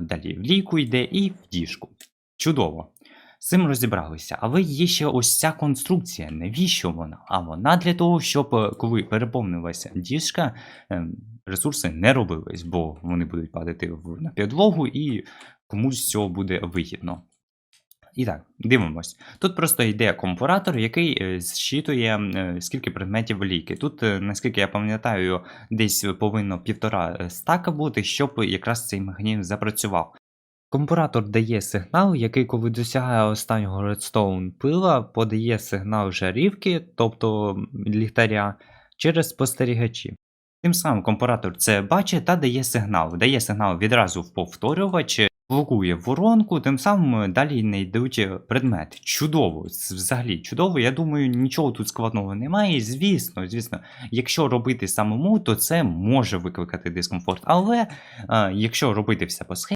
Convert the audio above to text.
Далі в лійку йде і в діжку. Чудово. З цим розібралися. Але є ще ось ця конструкція. Навіщо вона? А вона для того, щоб е, коли переповнилася діжка, ем, ресурси не робились, бо вони будуть падати на підлогу і комусь цього буде вигідно. І так, дивимось. Тут просто йде компаратор, який е, зчитує, е, скільки предметів ліки. Тут, е, наскільки я пам'ятаю, десь повинно півтора стака бути, щоб якраз цей механізм запрацював. Компаратор дає сигнал, який, коли досягає останнього редстоун пила, подає сигнал жарівки, тобто ліхтаря, через спостерігачі. Тим самим компаратор це бачить та дає сигнал. Дає сигнал відразу в повторювач, блокує воронку, тим самим е, далі не йдуть е, предмети. Чудово, взагалі чудово. Я думаю, нічого тут складного немає. Звісно, звісно, якщо робити самому, то це може викликати дискомфорт. Але е, якщо робити все по схемі,